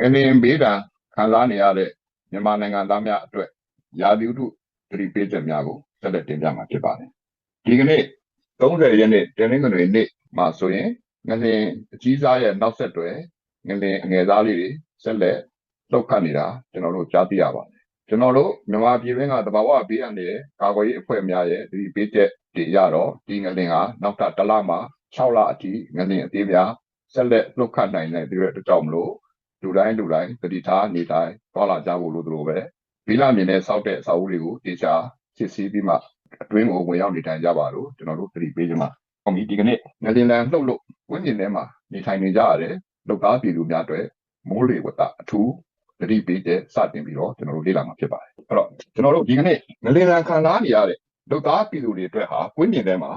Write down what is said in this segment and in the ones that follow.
ငလင်ဘေးဒဏ်ခံစားနေရတဲ့မြန်မာနိုင်ငံသားများအတွက်ရာသီဥတုသတိပေးချက်များကိုဆက်လက်တင်ပြမှာဖြစ်ပါတယ်ဒီကနေ့30ရက်နေ့တင်းနှင်းကလေးနေ့မှာဆိုရင်ငလင်အကြီးစားရဲ့နောက်ဆက်တွဲငလင်အငယ်သားလေးတွေဆက်လက်လှုပ်ခတ်နေတာကျွန်တော်တို့ကြားသိရပါတယ်ကျွန်တော်တို့မြန်မာပြည်တွင်းကတဘာဝဘေးအန္တရာယ်ကာကွယ်ရေးအဖွဲ့များရဲ့ဒီပေးချက်တွေရတော့ဒီငလင်ဟာနောက်ထပ်တစ်လမှ6လအထိငလင်အသေးများဆက်လက်လှုပ်ခတ်နိုင်တဲ့ဒီအတွက်ကြောင့်မလို့ လူတိုင်းလူတိုင်းတတိထားနေတိုင်းသွားလာကြဖို့လိုသလိုပဲဘီလာမြင်နဲ့စောက်တဲ့အစာအုပ်တွေကိုတေချာစစ်ဆေးပြီးမှအတွင်းကိုဝင်ရောက်နေထိုင်ကြပါလို့ကျွန်တော်တို့သတိပေးကြမှာ။ဟောမီဒီကနေ့ငလင်လန်လှုပ်လို့ဝင်းကျင်ထဲမှာနေထိုင်နေကြရတယ်လောက်သားပြည်သူများအတွက်မိုးလေဝသအထူးသတိပေးတဲ့စတင်ပြီးတော့ကျွန်တော်တို့လေ့လာမှာဖြစ်ပါတယ်။အဲ့တော့ကျွန်တော်တို့ဒီကနေ့ငလင်လန်ခံစားနေရတဲ့လောက်သားပြည်သူတွေအတွက်ဟာဝင်းကျင်ထဲမှာ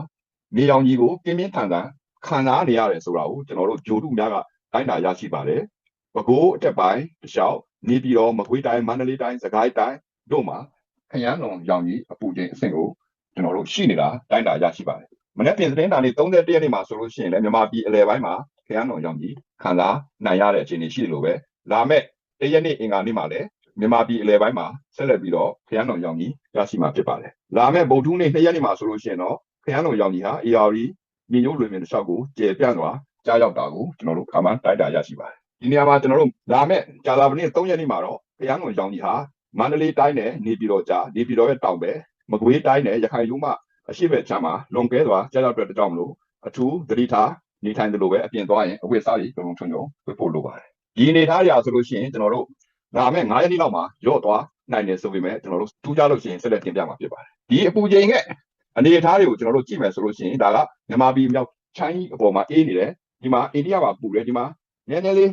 နေရောင်ကြီးကိုပြင်းပြင်းထန်ထန်ခံစားနေရတယ်ဆိုတာကိုကျွန်တော်တို့ဂျိုတုများကတိုင်းတာရရှိပါတယ်။ ပဲခူးအထက်ပိုင်းတစ်လျှောက်နေပြည်တော်မကွေးတိုင်းမန္တလေးတိုင်းစကိုင်းတိုင်းတို့မှာခရမ်းလွန်ရောင်ကြီးအပူချိန်အဆင့်ကိုကျွန်တော်တို့ရှိနေတာတိုင်းတာရရှိပါတယ်။မနေ့ပြင်သတင်းတာလေး31ရက်နေ့မှာဆိုလို့ရှိရင်လည်းမြန်မာပြည်အလဲပိုင်းမှာခရမ်းလွန်ရောင်ကြီးခံစားနိုင်ရတဲ့အခြေအနေရှိတယ်လို့ပဲလာမဲ့တရက်နေ့အင်္ဂါနေ့မှာလည်းမြန်မာပြည်အလဲပိုင်းမှာဆက်လက်ပြီးတော့ခရမ်းလွန်ရောင်ကြီးရရှိမှာဖြစ်ပါတယ်။လာမဲ့ဗုဒ္ဓဟူးနေ့2ရက်နေ့မှာဆိုလို့ရှိရင်တော့ခရမ်းလွန်ရောင်ကြီးဟာ AR မြေညိုးလွင်မြင်တစ်လျှောက်ကိုကျေပြန့်စွာကြားရောက်တာကိုကျွန်တော်တို့ခါမှန်းတိုက်တာရရှိပါတယ်။ ဒီနေရာမှာကျွန်တော်တို့လာမဲ့ကြာလာပနေ့3ရက်နေ့မှာတော့ခရမ်းလွန်ရောင်ကြီးဟာမန္တလေးတိုင်းနဲ့နေပြည်တော်ကြားနေပြည်တော်ရဲ့တောင်ဘက်မကွေးတိုင်းနဲ့ရခိုင်လူမှအရှိဘက်ချမ်းမှာလွန်ကဲစွာကြားရောက်တဲ့ကြောင့်မလို့အထူးသတိထားနေထိုင်တယ်လို့ပဲအပြင်သွားရင်အဝတ်စားတွေတုံထုံထုံဝတ်ဖို့လိုပါတယ်ဒီအနေထားအရာဆိုလို့ရှိရင်ကျွန်တော်တို့လာမယ့်9ရက်နေ့လောက်မှာရော့သွားနိုင်တယ်ဆိုပေမဲ့ကျွန်တော်တို့ထူးခြားလို့ရှိရင်ဆက်လက်တင်ပြမှာဖြစ်ပါတယ်ဒီအပူချိန်ရဲ့အနေအထားတွေကိုကျွန်တော်တို့ကြည့်မယ်ဆိုလို့ရှိရင်ဒါကမြန်မာပြည်မြောက်ချိုင်းအပေါ်မှာအေးနေတယ်ဒီမှာအိန္ဒိယမှာပူတယ်ဒီမှာနည်းနည်းလေး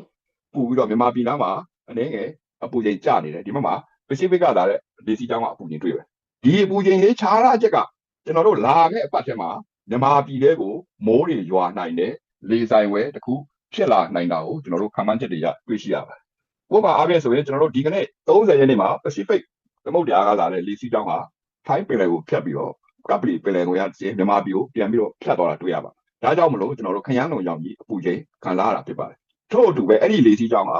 ပူပြီးတော့မြန်မာပြည်နားမှာအနေငယ်အပူချိန်ကျနေတယ်ဒီမှာမှာပစိဖိကလာတဲ့ဒေစီတောင်းကအပူချိန်တွေ့ပဲဒီအပူချိန်လေးခြားရချက်ကကျွန်တော်တို့လာမယ့်အပတ်ထဲမှာမြန်မာပြည်တဲကိုမိုးတွေရွာနိုင်တဲ့လေဆိုင်ဝဲတစ်ခုဖြစ်လာနိုင်တာကိုကျွန်တော်တို့ခံမှန်းချက်တွေရတွေ့ရှိရပါတယ်။ဥပမာအားဖြင့်ဆိုရင်ကျွန်တော်တို့ဒီကနေ့30ရက်နေ့မှာ Pacific သမုဒ္ဒရာကလာတဲ့လေစီးကြောင်းကထိုင်းပင်လယ်ကိုဖြတ်ပြီးတော့ကပလီပင်လယ်ကိုရတဲ့မြန်မာပြည်ကိုပြန်ပြီးတော့ဖြတ်သွားတာတွေ့ရပါတယ်။ဒါကြောင့်မလို့ကျွန်တော်တို့ခရမ်းလုံရောင်ကြီးအပူချိန်ခံလာရတာဖြစ်ပါတယ်။ ထို့အတူပဲအဲ့ဒီလေစီးကြောင်းက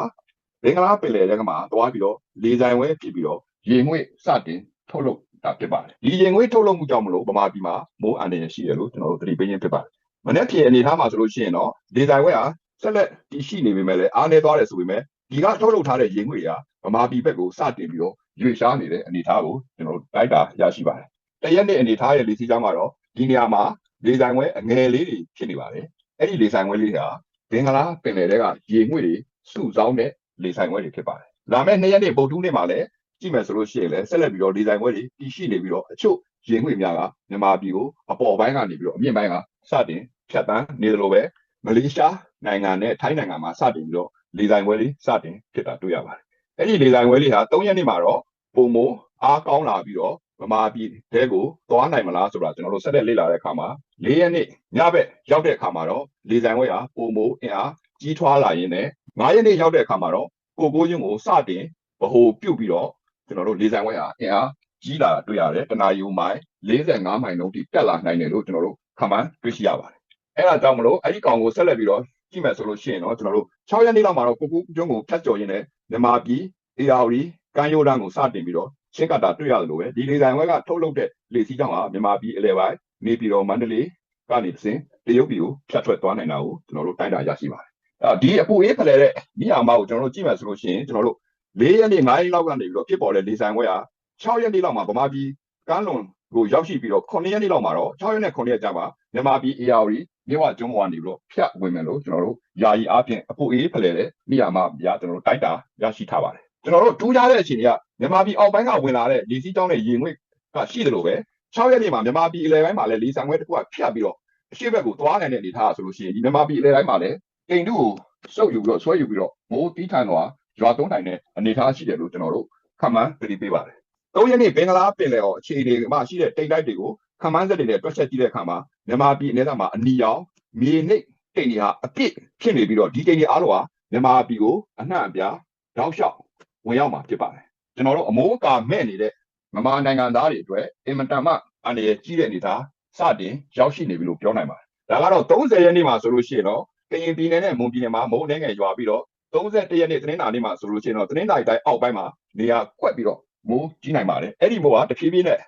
ဘင်္ဂလားပင်လယ်ထဲမှာသွားပြီးတော့လေဆိုင်ဝဲဖြစ်ပြီးတော့ရေငွေ့စတင်ထုတ်လုပ်တာဖြစ်ပါတယ်ဒီရင်ငွေထုတ်လုပ်မှုကြောင့်မလို့ဗမာပြည်မှာမိုးအန္တရာယ်ရှိတယ်လို့ကျွန်တော်တို့သတိပေးခြင်းဖြစ်ပါတယ်မနေ့ဖြေအနေထားမှာဆိုလို့ရှိရင်တော့ဒေဇိုင်ဝဲဟာဆက်လက်တည်ရှိနေပေမဲ့လည်းအားနည်းသွားတယ်ဆိုပေမဲ့ဒီကထုတ်လုပ်ထားတဲ့ရင်ငွေကဗမာပြည်ဘက်ကိုစတင်ပြီးတော့ရွေ့ရှားနေတဲ့အနေအထားကိုကျွန်တော်တို့တိုက်တာရရှိပါတယ်တရက်နေ့အနေထားရဲ့လေစီးကြောင်းကတော့ဒီနေရာမှာလေဆိုင်ဝဲအငယ်လေးတွေဖြစ်နေပါတယ်အဲ့ဒီလေဆိုင်ဝဲလေးဟာ ဘင်္ဂလားပင်လယ်ထဲကရေငွေ့တွေစုဆောင်းတဲ့လေဆိုင်ဝဲတွေဖြစ်ပါတယ်လာမယ့်နှစ်ရက်နေ့ဗုဒ္ဓဟူးနေ့မှာလည်းကြည့်မယ်ဆိုလို့ရှိရင်လည်းဆက်လက်ပြီးတော့ဒီဇိုင်ဘွဲတွေတည်ရှိနေပြီးတော့အချို့ရင်ငွေများကမြန်မာပြည်ကိုအပေါ်ပိုင်းကနေပြီးတော့အမြင့်ပိုင်းကစတင်ဖြတ်တန်းနေတယ်လို့ပဲမလေးရှားနိုင်ငံနဲ့ထိုင်းနိုင်ငံမှာစတင်ပြီးတော့လေဆိုင်ဘွဲတွေစတင်ဖြစ်တာတွေ့ရပါတယ်။အဲ့ဒီလေဆိုင်ဘွဲတွေဟာ၃ရက်နေ့မှာတော့ပုံမိုးအားကောင်းလာပြီးတော့ ဗမာပြည်တဲကိုသွားနိုင်မလားဆိုတာကျွန်တော်တို့ဆက်လက်လေ့လာတဲ့အခါမှာ၄ရက်နေ့ညဘက်ရောက်တဲ့အခါမှာတော့လေဆိုင်ဘွဲဟာပုံမိုးအင်အားကြီးထွားလာရင်းနဲ့၅ရက်နေ့ရောက်တဲ့အခါမှာတော့ကိုကိုချင်းကိုစတင်ဗဟိုပြုတ်ပြီးတော့ကျွန်တော်တို့လေဆိုင်ဝဲဟာအင်အားကြီးလာတွေ့ရတယ်တနာယူမိုင်45မိုင်လုံးထိတက်လာနိုင်တယ်လို့ကျွန်တော်တို့ခန့်မှန်းတွေ့ရှိရပါတယ်အဲ့ဒါကြောင့်မလို့အဲ့ဒီကောင်ကိုဆက်လက်ပြီးတော့ကြည့်မယ်ဆိုလို့ရှိရင်တော့ကျွန်တော်တို့6ရက်နေ့လောက်မှာတော့ကိုကူကျွန်းကိုဖြတ်ကျော်ရင်းနဲ့မြန်မာပြည် ARD ကမ်းရိုးတန်းကိုစတင်ပြီးတော့ ရှင်းကတာတွေ့ရတယ်လို့ပဲဒီလေဆိုင်ဝဲကထုတ်လုပ်တဲ့လေစီးကြောင်းဟာမြန်မာပြည်အလဲပိုင်းနေပြည်တော်မန္တလေးကနေသင်တရုတ်ပြည်ကိုဖြတ်ထွက်သွားနိုင်တာကိုကျွန်တော်တို့တိုင်းတာရရှိပါတယ်အဲဒီအပူအေးဖလှယ်တဲ့မိယာမကိုကျွန်တော်တို့ကြည့်မယ်ဆိုလို့ရှိရင်ကျွန်တော်တို့၄ရက်နေ့၅ရက်လောက်ကနေပြီးတော့ဖြစ်ပေါ်တဲ့လေဆိုင်ခွဲဟာ6ရက်နေ့လောက်မှာဗမာပြည်ကမ်းလွန်ကိုရောက်ရှိပြီးတော့9ရက်နေ့လောက်မှာတော့6ရက်နဲ့9ရက်ကြာမှာမြန်မာပြည် AR မြေဝကျွန်းပေါ်ကနေပြီးတော့ဖြတ်ဝင်မယ်လို့ကျွန်တော်တို့ယာယီအားဖြင့်အဖို့အေးဖလှယ်တဲ့မိယာမပြကျွန်တော်တို့တိုက်တာရရှိထားပါတယ် ကျွန်တော်တို့ထူးခြားတဲ့အခြေအနေကမြန်မာပြည်အောက်ပိုင်းကဝင်လာတဲ့လေစီးကြောင်းနဲ့ရေငွေ့ကရှိတယ်လို့ပဲ6ရက်နေ့မှာမြန်မာပြည်အလယ်ပိုင်းမှာလည်းလေဆိုင်ခွဲတစ်ခုကဖြတ်ပြီးတော့အရှိဘက်ကိုသွားနိုင်တဲ့အနေအထားဆိုလို့ရှိရင်ဒီမြန်မာပြည်အလယ်ပိုင်းမှာလည်းအိမ်တုကိုစုပ်ယူပြီးတော့ဆွဲယူပြီးတော့မိုးတီးထန်သွားရွာသွန်းနိုင်တဲ့အနေအထားရှိတယ်လို့ကျွန်တော်တို့ခန့်မှန်းသတိပေးပါတယ်။၃ရက်နေ့ဘင်္ဂလားပင်လယ်ော်အခြေအနေမှာရှိတဲ့တိမ်တိုက်တွေကိုခန့်မှန်းသက်တွေနဲ့တွက်ချက်ကြည့်တဲ့အခါမှာမြန်မာပြည်အနေနဲ့မှာအနီရောင်မြေနိတ်တိမ်တွေဟာအပြစ်ဖြစ်နေပြီးတော့ဒီတိမ်တွေအားလုံးဟာမြန်မာပြည်ကိုအနှံ့အပြားတောက်လျှောက် ဝင်ရောက်မှာဖြစ်ပါတယ်။ကျွန်တော်တို့အမိုးအကာမဲ့နေတဲ့မြန်မာနိုင်ငံသားတွေအတွက်အင်မတန်မှအနေရကြီးတဲ့အနေအထားစတင်ရောက်ရှိနေပြီလို့ပြောနိုင်ပါတယ်။ဒါကတော့30ရက်နေ့မှာဆိုလို့ရှိရင်တော့ကရင်ပြည်နယ်နဲ့မွန်ပြည်နယ်မှာမုန်တိုင်းငယ်ရွာပြီးတော့31ရက်နေ့သတင်းစာနေ့မှာဆိုလို့ရှိရင်တော့သတင်းစာတိုင်းအောက်ပိုင်းမှာနေရာကွက်ပြီးတော့မိုးကြီးနိုင်ပါတယ်အဲ့ဒီမိုးကတဖြည်းဖြည်းနဲ့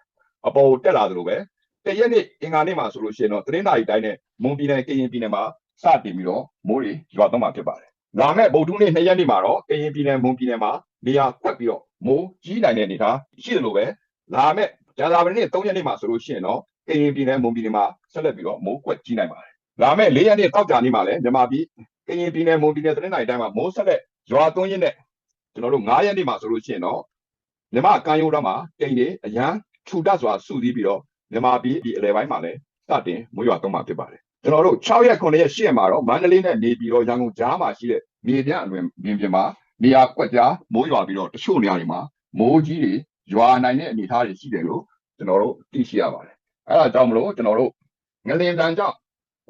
အပေါ်တက်လာသလိုပဲတရက်နေ့အင်္ဂါနေ့မှာဆိုလို့ရှိရင်တော့သတင်းစာတိုင်းနဲ့မွန်ပြည်နယ်ကရင်ပြည်နယ်မှာစတင်ပြီးတော့မိုးတွေရွာသွန်းမှာဖြစ်ပါတယ်လာမယ့်ဗုဒ္ဓနေ့2ရက်နေ့မှာတော့ကရင်ပြည်နယ်မွန်ပြည်နယ်မှာ နေရာကွက်ပြီးတော့မိုးကြီးနိုင်တဲ့အနေအထားရှိတယ်လို့ပဲလာမယ့်ဇန်နဝါရီနေ့3ရက်နေ့မှာဆိုလို့ရှိရင်တော့ကရင်ပြည်နယ်မွန်ပြည်နယ်မှာဆက်လက်ပြီးတော့မိုးကွက်ကြီးနိုင်ပါတယ်လာမယ့်4ရက်နေ့တောက်ကြနေ့မှာလည်းမြန်မာပြည်ကရင်ပြည်နယ်မွန်ပြည်နယ်သတင်းတိုင်းတိုင်းမှာမိုးဆက်လက်ရွာသွန်းရင်းနဲ့ကျွန်တော်တို့9ရက်နေ့မှာဆိုလို့ရှိရင်တော့မြမကမ်းရိုးတော်မှာတိမ်တွေအရန်ထူတတ်စွာစုစည်းပြီးတော့မြမပြည်ဒီအလဲပိုင်းမှာလည်းစတင်မိုးရွာသွန်းမှာဖြစ်ပါတယ်ကျွန်တော်တို့6ရက်9ရက်10ရက်မှာတော့မန္တလေးနဲ့နေပြည်တော်ရန်ကုန်ကြားမှာရှိတဲ့မြေပြန့်အတွင်ပြင်ပြင်မှာ နေရာကွက်ကြားမိုးရွာပြီးတော့တချို့နေရာတွေမှာမိုးကြီးတွေရွာနိုင်တဲ့အနေအထားတွေရှိတယ်လို့ကျွန်တော်တို့သိရှိရပါတယ်အဲဒါကြောင့်မလို့ကျွန်တော်တို့ငလင်တန်ကြောင့်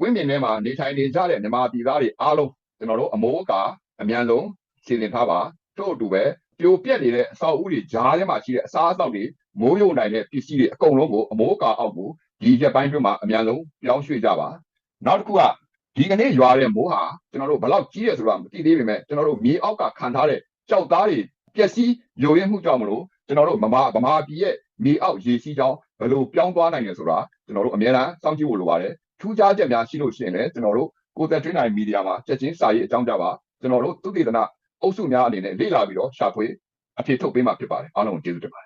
ဝင်းမြင်ထဲမှာနေထိုင်နေကြတဲ့မြန်မာပြည်သားတွေအားလုံးကျွန်တော်တို့အမိုးအကာအမြန်ဆုံးစီစဉ်ထားပါတို့အတူပဲပြိုပြက်နေတဲ့အဆောက်အဦတွေကြားထဲမှာရှိတဲ့အစားအသောက်တွေမိုးယုံနိုင်တဲ့ပစ္စည်းတွေအကုန်လုံးကိုအမိုးအကာအောက်ကိုဒီရက်ပိုင်းတွင်းမှာအမြန်ဆုံးပြောင်းရွှေ့ကြပါနောက်တစ်ခုက ဒီကနေ့ရွာတဲ့မိုးဟာကျွန်တော်တို့ဘယ်လောက်ကြီးရဆိုတာမသိသေးပေမဲ့ကျွန်တော်တို့မြေအောက်ကခံထားတဲ့ကြောက်သားတွေပျက်စီးယိုယွင်းမှုကြောင့်မလို့ကျွန်တော်တို့မမဗမာပြည်ရဲ့မြေအောက်ရေစီးကြောင်းဘယ်လိုပြောင်းသွားနိုင်လဲဆိုတာကျွန်တော်တို့အများအားစောင့်ကြည့်ဖို့လိုပါတယ်ထူးခြားချက်များရှိလို့ရှိရင်လည်းကျွန်တော်တို့ကိုသက်တွင်းနိုင်မီဒီယာမှာချက်ချင်းစာရေးအကြောင်းကြပါကျွန်တော်တို့သုတေသနအုပ်စုများအနေနဲ့လေ့လာပြီးတော့ရှာဖွေအဖြေထုတ်ပေးမှာဖြစ်ပါတယ်အားလုံးကိုကျေးဇူးတင်ပါတယ်